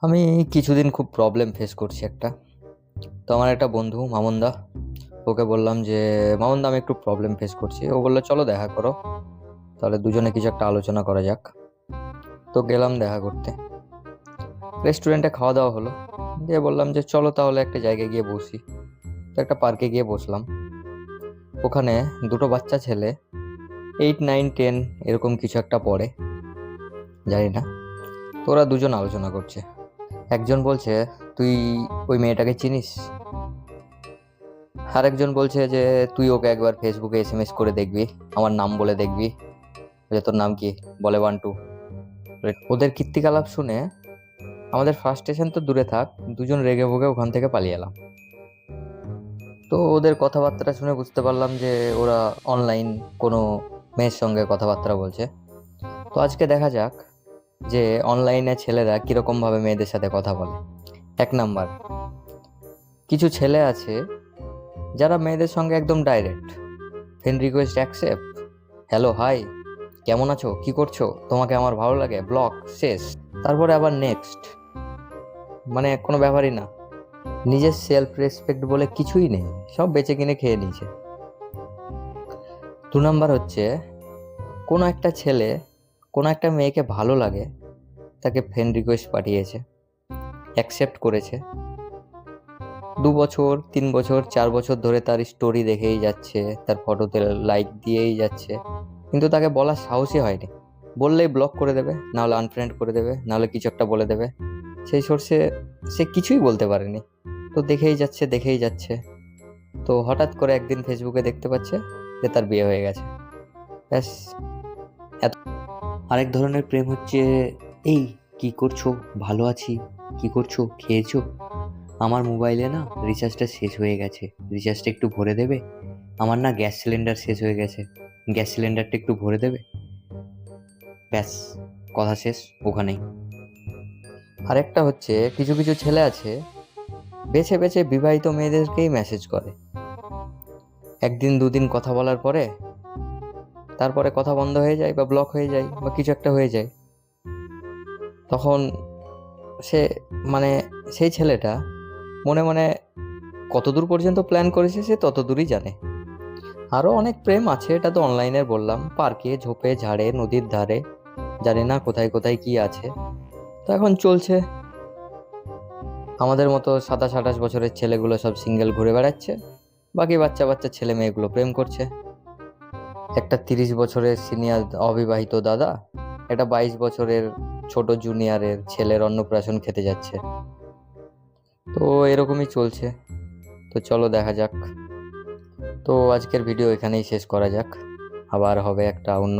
আমি কিছুদিন খুব প্রবলেম ফেস করছি একটা। তো আমার একটা বন্ধু, মামুনদা, ওকে বললাম যে, মামুনদা, আমি একটু প্রবলেম ফেস করছি। ও বলল, চলো দেখা করো। তাহলে দুজনে কিছু একটা আলোচনা করা যাক। তো গেলাম দেখা করতে। রেস্টুরেন্টে খাওয়া দাওয়া হলো। দিয়ে বললাম যে, চলো তাহলে একটা জায়গায় গিয়ে বসি। তো একটা পার্কে গিয়ে বসলাম। ওখানে দুটো বাচ্চা ছেলে এইট নাইন টেন এরকম কিছু একটা পড়ে। জানি না। তো ওরা দুজন আলোচনা করছে। একজন বলছে, তুই ওই মেয়েটাকে চিনিস? আরেকজন বলছে যে, তুই ওকে একবার ফেসবুকে এস এম এস করে দেখবি, আমার নাম বলে দেখবি। যে তোর নাম কি? বলে, ওয়ান টু। ওদের কীর্তিকলাপ শুনে আমাদের ফার্স্ট স্টেশন তো দূরে থাক, দুজন রেগে ভোগে ওখান থেকে পালিয়ে এলাম। তো ওদের কথাবার্তা শুনে বুঝতে পারলাম যে, ওরা অনলাইন কোনো মেয়ের সঙ্গে কথাবার্তা বলছে। তো আজকে দেখা যাক যে অনলাইনে ছেলেরা কীরকমভাবে মেয়েদের সাথে কথা বলে। এক নাম্বার, কিছু ছেলে আছে যারা মেয়েদের সঙ্গে একদম direct friend request accept hello hi কেমন আছো? কি করছ? তোমাকে আমার ভালো লাগে? ব্লক শেষ। তারপরে আবার নেক্সট মানে কোনো ব্যাপারই না। নিজের সেলফ রেসপেক্ট বলে কিছুই নেই, সব বেচে কিনে খেয়ে নিয়েছে। দু নাম্বার হচ্ছে, কোনো একটা ছেলে কোনো একটা মেয়েকে ভালো লাগে, তাকে ফ্রেন্ড রিকোয়েস্ট পাঠিয়েছে অ্যাকসেপ্ট করেছে। দু বছর, তিন বছর, চার বছর ধরে তার স্টোরি দেখেই যাচ্ছে, তার ফটোতে লাইক দিয়েই যাচ্ছে, কিন্তু তাকে বলার সাহসই হয়নি। বললেই ব্লক করে দেবে, নাহলে আনফ্রেন্ড করে দেবে, নাহলে কিছু একটা বলে দেবে। সেই সোর্সে সে কিছুই বলতে পারেনি। তো দেখেই যাচ্ছে দেখেই যাচ্ছে। তো হঠাৎ করে একদিন ফেসবুকে দেখতে পাচ্ছে যে তার বিয়ে হয়ে গেছে। ব্যাস আরেক ধরনের প্রেম হচ্ছে, এই, কি করছ? ভালো আছি? কি করছ? খেয়েছো? আমার মোবাইলে না রিচার্জটা শেষ হয়ে গেছে। রিচার্জটা একটু ভরে দেবে? আমার না গ্যাস সিলিন্ডার শেষ হয়ে গেছে। গ্যাস সিলিন্ডারটা একটু ভরে দেবে? ব্যাস, কথা শেষ, ওখানেই। আরেকটা হচ্ছে, কিছু কিছু ছেলে আছে, বেছে বেছে বিবাহিত মেয়েদেরকেই মেসেজ করে। একদিন দুদিন কথা বলার পরে তারপরে কথা বন্ধ হয়ে যায় বা ব্লক হয়ে যায় বা কিছু একটা হয়ে যায়। তখন সে মানে সেই ছেলেটা মনে মনে কতদূর পর্যন্ত প্ল্যান করেছে সে তত দূরই জানে। আরও অনেক প্রেম আছে, এটা তো অনলাইনের বললাম। পার্কে, ঝোপে, ঝাড়ে, নদীর ধারে, জানি না কোথায় কোথায় কি আছে। তো এখন চলছে। আমাদের মতো সাতাশ আঠাশ বছরের ছেলেগুলো সব সিঙ্গেল ঘুরে বেড়াচ্ছে। বাকি বাচ্চা বাচ্চা ছেলে মেয়েগুলো প্রেম করছে। একটা তিরিশ বছরের সিনিয়র অবিবাহিত দাদা, একটা বাইশ বছরের ছোট জুনিয়রের ছেলের অন্নপ্রাশন খেতে যাচ্ছে। তো এরকমই চলছে। তো চলো দেখা যাক। তো আজকের ভিডিও এখানেই শেষ করা যাক। আবার হবে একটা অন্য